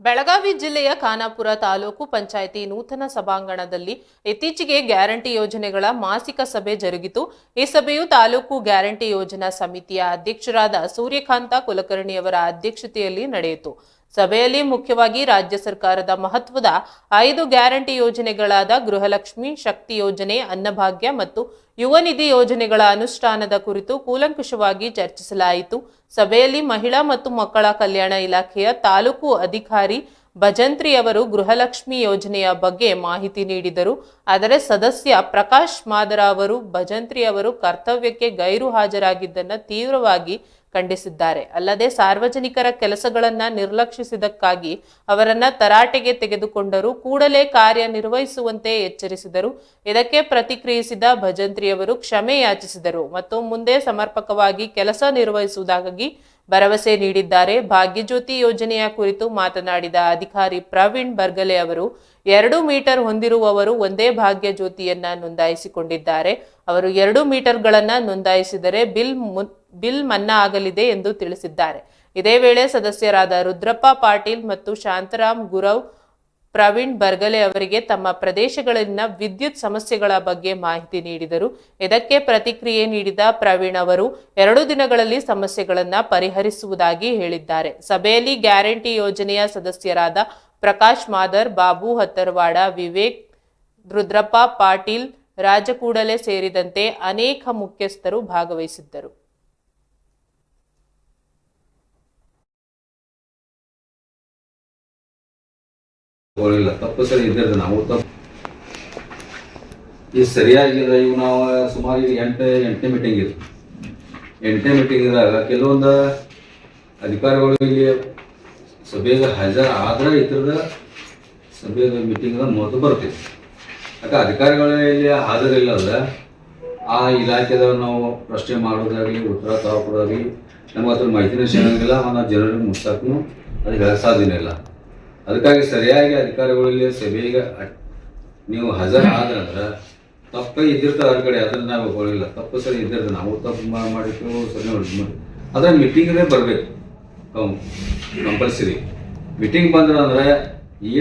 ಬೆಳಗಾವಿ ಜಿಲ್ಲೆಯ ಖಾನಾಪುರ ತಾಲೂಕು ಪಂಚಾಯಿತಿ ನೂತನ ಸಭಾಂಗಣದಲ್ಲಿ ಇತ್ತೀಚೆಗೆ ಗ್ಯಾರಂಟಿ ಯೋಜನೆಗಳ ಮಾಸಿಕ ಸಭೆ ಜರುಗಿತು. ಈ ಸಭೆಯು ತಾಲೂಕು ಗ್ಯಾರಂಟಿ ಯೋಜನಾ ಸಮಿತಿಯ ಅಧ್ಯಕ್ಷರಾದ ಸೂರ್ಯಕಾಂತ ಕುಲಕರ್ಣಿಯವರ ಅಧ್ಯಕ್ಷತೆಯಲ್ಲಿ ನಡೆಯಿತು. ಸಭೆಯಲ್ಲಿ ಮುಖ್ಯವಾಗಿ ರಾಜ್ಯ ಸರ್ಕಾರದ ಮಹತ್ವದ ಐದು ಗ್ಯಾರಂಟಿ ಯೋಜನೆಗಳಾದ ಗೃಹಲಕ್ಷ್ಮಿ ಶಕ್ತಿ ಯೋಜನೆ, ಅನ್ನಭಾಗ್ಯ ಮತ್ತು ಯುವ ನಿಧಿ ಯೋಜನೆಗಳ ಅನುಷ್ಠಾನದ ಕುರಿತು ಕೂಲಂಕುಷವಾಗಿ ಚರ್ಚಿಸಲಾಯಿತು. ಸಭೆಯಲ್ಲಿ ಮಹಿಳಾ ಮತ್ತು ಮಕ್ಕಳ ಕಲ್ಯಾಣ ಇಲಾಖೆಯ ತಾಲೂಕು ಅಧಿಕಾರಿ ಭಜಂತ್ರಿ ಅವರು ಗೃಹಲಕ್ಷ್ಮಿ ಯೋಜನೆಯ ಬಗ್ಗೆ ಮಾಹಿತಿ ನೀಡಿದರು. ಆದರೆ ಸದಸ್ಯ ಪ್ರಕಾಶ್ ಮಾದರ ಅವರು ಭಜಂತ್ರಿ ಅವರು ಕರ್ತವ್ಯಕ್ಕೆ ಗೈರು ಹಾಜರಾಗಿದ್ದನ್ನು ತೀವ್ರವಾಗಿ ಖಂಡಿಸಿದ್ದಾರೆ. ಅಲ್ಲದೆ ಸಾರ್ವಜನಿಕರ ಕೆಲಸಗಳನ್ನ ನಿರ್ಲಕ್ಷಿಸಿದಕ್ಕಾಗಿ ಅವರನ್ನ ತರಾಟೆಗೆ ತೆಗೆದುಕೊಂಡರು ಕೂಡಲೇ ಕಾರ್ಯನಿರ್ವಹಿಸುವಂತೆ ಎಚ್ಚರಿಸಿದರು. ಇದಕ್ಕೆ ಪ್ರತಿಕ್ರಿಯಿಸಿದ ಭಜಂತ್ರಿಯವರು ಕ್ಷಮೆ ಯಾಚಿಸಿದರು ಮತ್ತು ಮುಂದೆ ಸಮರ್ಪಕವಾಗಿ ಕೆಲಸ ನಿರ್ವಹಿಸುವುದಾಗಿ ಭರವಸೆ ನೀಡಿದ್ದಾರೆ. ಭಾಗ್ಯಜ್ಯೋತಿ ಯೋಜನೆಯ ಕುರಿತು ಮಾತನಾಡಿದ ಅಧಿಕಾರಿ ಪ್ರವೀಣ್ ಬರ್ಗಲೆ ಅವರು, ಎರಡು ಮೀಟರ್ ಹೊಂದಿರುವವರು ಒಂದೇ ಭಾಗ್ಯ ಜ್ಯೋತಿಯನ್ನ ನೋಂದಾಯಿಸಿಕೊಂಡಿದ್ದಾರೆ. ಅವರು ಎರಡು ಮೀಟರ್ಗಳನ್ನ ನೋಂದಾಯಿಸಿದರೆ ಬಿಲ್ ಮುನ್ ಬಿಲ್ ಮನ್ನಾ ಆಗಲಿದೆ ಎಂದು ತಿಳಿಸಿದ್ದಾರೆ. ಇದೇ ವೇಳೆ ಸದಸ್ಯರಾದ ರುದ್ರಪ್ಪ ಪಾಟೀಲ್ ಮತ್ತು ಶಾಂತರಾಮ್ ಗುರವ್, ಪ್ರವೀಣ್ ಬರ್ಗಲೆ ಅವರಿಗೆ ತಮ್ಮ ಪ್ರದೇಶಗಳಲ್ಲಿನ ವಿದ್ಯುತ್ ಸಮಸ್ಯೆಗಳ ಬಗ್ಗೆ ಮಾಹಿತಿ ನೀಡಿದರು. ಇದಕ್ಕೆ ಪ್ರತಿಕ್ರಿಯೆ ನೀಡಿದ ಪ್ರವೀಣ್ ಅವರು, ಎರಡು ದಿನಗಳಲ್ಲಿ ಸಮಸ್ಯೆಗಳನ್ನು ಪರಿಹರಿಸುವುದಾಗಿ ಹೇಳಿದ್ದಾರೆ. ಸಭೆಯಲ್ಲಿ ಗ್ಯಾರಂಟಿ ಯೋಜನೆಯ ಸದಸ್ಯರಾದ ಪ್ರಕಾಶ್ ಮಾದರ್, ಬಾಬು ಹತ್ತರವಾಡ, ವಿವೇಕ್, ರುದ್ರಪ್ಪ ಪಾಟೀಲ್, ರಾಜಕೂಡಲೆ ಸೇರಿದಂತೆ ಅನೇಕ ಮುಖ್ಯಸ್ಥರು ಭಾಗವಹಿಸಿದ್ದರು. ತಗೊಳ್ಳಿಲ್ಲ ತಪ್ಪು ಸರಿ ಇದ್ದಿದ್ದು ನಾವು ತಪ್ಪು. ಈ ಸರಿಯಾಗಿದೆ ಇವು ನಾವು ಸುಮಾರು ಈಗ ಎಂಟು, ಎಂಟನೇ ಮೀಟಿಂಗ್ ಇದೆ ಎಂಟನೇ ಮೀಟಿಂಗ್ ಇದ್ದಾಗ ಕೆಲವೊಂದು ಅಧಿಕಾರಿಗಳು ಇಲ್ಲಿ ಸಭೆಗೆ ಹಾಜರ ಆದ್ರೆ ಇದ್ರದ ಸಭೆಗೆ ಮೀಟಿಂಗ್ ಮಹತ್ವ ಬರ್ತೀವಿ. ಯಾಕೆ ಅಧಿಕಾರಿಗಳು ಇಲ್ಲಿ ಹಾಜರಿಲ್ಲ ಅಂದ್ರೆ ಆ ಇಲಾಖೆದವ್ರು ನಾವು ಪ್ರಶ್ನೆ ಮಾಡೋದಾಗಲಿ, ಉತ್ತರ ತಗೊಳೋದಾಗಲಿ ನಮ್ಗೆ ಅದ್ರ ಮಾಹಿತಿನೂ ಸಿಗಂಗಿಲ್ಲ ಅವನ ಜನರಿಗೆ ಮುಟ್ಸಕ್ಕೂ ಅದು ಸಾಧ್ಯ ಇಲ್ಲ. ಅದಕ್ಕಾಗಿ ಸರಿಯಾಗಿ ಅಧಿಕಾರಿಗಳಲ್ಲಿ ಸಭೆಗೆ ನೀವು ಹಾಜರು ಆದ್ರಂದ್ರೆ ತಪ್ಪೇ ಇದ್ದಿರ್ತಾರೆ ಅದ್ರ ಕಡೆ, ಅದನ್ನ ನಾವು ಹೋಗಿಲ್ಲ ತಪ್ಪು ಸರಿ ಇದ್ದಿರ್ತದೆ, ನಾವು ತಪ್ಪು ಮಾ- ಮಾಡಿಟ್ಟು ಸರಿ ಅದ್ರ ಮೀಟಿಂಗ್ನೇ ಬರಬೇಕು. ಕಂಪಲ್ಸರಿ. ಮೀಟಿಂಗ್ ಬಂದ್ರೆ ಅಂದ್ರೆ ಈ